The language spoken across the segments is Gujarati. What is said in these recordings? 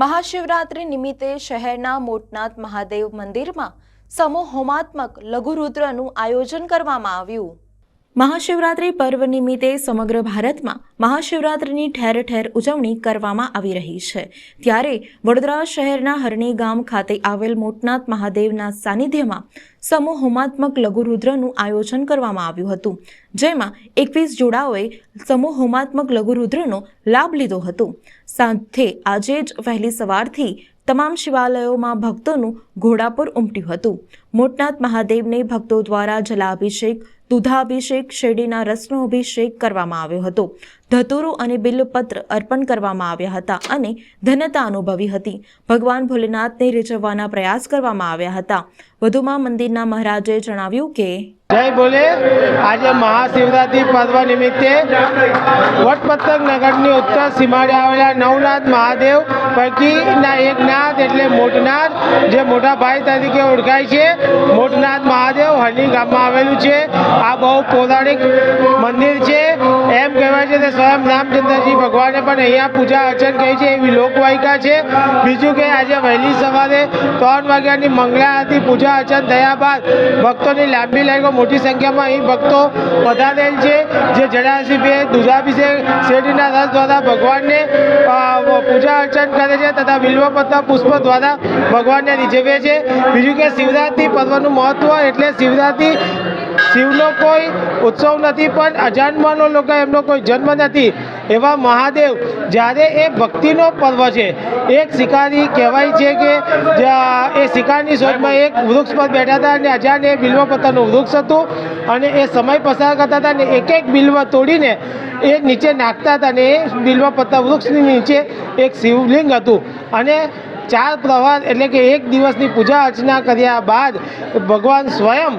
મહાશિવરાત્રિ નિમિત્તે શહેરના મોટનાથ મહાદેવ મંદિરમાં સમૂહ હોમાત્મક લઘુરુદ્રનું આયોજન કરવામાં આવ્યું. મહાશિવરાત્રિ પર્વ નિમિત્તે સમગ્ર ભારતમાં મહાશિવરાત્રિની ઠેર ઠેર ઉજવણી કરવામાં આવી રહી છે. ત્યારે વડોદરા શહેરના હરણી ગામ ખાતે આવેલ મોટનાથ મહાદેવના સાનિધ્યમાં સમૂહ હોમાત્મક લઘુરુદ્રનું આયોજન કરવામાં આવ્યું હતું. જેમાં એકવીસ જોડાઓએ સમૂહ હોમાત્મક લઘુરુદ્રનો લાભ લીધો હતો. સાથે આજે જ વહેલી સવારથી તમામ શિવાલયોમાં ભક્તોનું ઘોડાપુર ઉમટ્યું હતું. મોટનાથ મહાદેવને ભક્તો દ્વારા જલાભિષેક દૂધાભિષેક શેરડીના રસનો અભિષેક કરવામાં આવ્યો હતો. ધતુરો અને બિલ્લપત્ર અર્પણ કરવામાં આવ્યા હતા અને ધન્યતા અનુભવી હતી. ભગવાન ભોલેનાથને રીઝવવાના પ્રયાસ કરવામાં આવ્યા હતા. વધુમાં મંદિરના મહારાજે જણાવ્યું કે, જય બોલે આજે મહાશિવરાત્રિ પર્વ નિમિત્તે વટપત્તક નગરની ઉત્તર સીમાડે આવેલા નવનાથ મહાદેવ પૈકીના એક નાથ એટલે મોટનાથ, જે મોટા ભાઈ તરીકે ઓળખાય છે. મોટનાથ મહાદેવ હરણી ગામમાં આવેલું છે. આ બહુ પૌરાણિક મંદિર છે. સ્વયં રામચંદ્રજી ભગવાને પણ અહીંયા પૂજા અર્ચન કરી છે, એવી લોકવાયકા છે. બીજું કે આજે વહેલી સવારે ત્રણ વાગ્યાની મંગળા આરતી પૂજા અર્ચન થયા બાદ ભક્તોની લાંબી લાઈનો મોટી સંખ્યામાં અહીં ભક્તો વધારેલ છે, જે જળાભિષેક દુધાભિષેક શેરડીના રસ દ્વારા ભગવાનને પૂજા અર્ચન કરે છે તથા બિલ્વપત્ર પુષ્પ દ્વારા ભગવાનને રીઝવે છે. બીજું કે શિવરાત્રિ પર્વનું મહત્ત્વ એટલે શિવરાત્રિ શિવનો કોઈ ઉત્સવ નથી, પણ અજાનમાનો લોકો એમનો કોઈ જન્મ નથી. એવા મહાદેવ, જ્યારે એ ભક્તિનો પર્વ છે, એક શિકારી કહેવાય છે કે એ શિકારની શોધમાં એક વૃક્ષ પર બેઠા હતા અને અજાન એ બિલ્વપત્રનું વૃક્ષ હતું અને એ સમય પસાર કરતા હતા અને એક એક બિલ્વ તોડીને એ નીચે નાખતા હતા અને એ બિલ્વપત્ર વૃક્ષની નીચે એક શિવલિંગ હતું. અને ચાર પ્રવાર એટલે કે એક દિવસની પૂજા અર્ચના કર્યા બાદ ભગવાન સ્વયં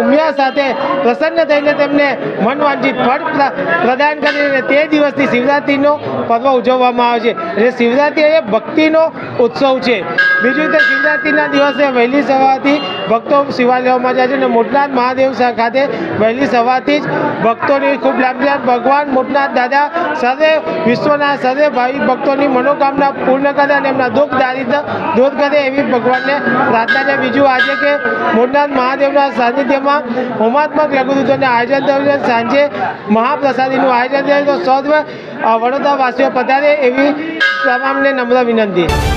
ઉમિયા સાથે પ્રસન્ન થઈને તેમને મનવાંચિત ફળ પ્રદાન કરીને તે દિવસથી શિવરાત્રિનો પર્વ ઉજવવામાં આવે છે. એટલે શિવરાત્રિ એ ભક્તિનો ઉત્સવ છે. બીજું તે શિવરાત્રિના દિવસે વહેલી સવારથી ભક્તો શિવાલયોમાં જાય છે અને મોટનાથ મહાદેવ ખાતે વહેલી સવારથી જ ભક્તોની ખૂબ લાંબી ભગવાન મોટનાથ દાદા સર્વે વિશ્વના સર્વે ભાવિ ભક્તોની મનોકામના પૂર્ણ કરે અને એમના દુઃખ દારિદ્ર દૂર કરે એવી ભગવાનને પ્રાર્થના છે. બીજું આજે કે મોટનાથ મહાદેવના સાનિધ્યમાં હોમાત્મક લઘુદૂતોને આયોજન છે સાંજે મહાપ્રસાદીનું આયોજન થયું તો સૌ વડોદરાવાસીઓ પધારે એવી તમામને નમ્ર વિનંતી.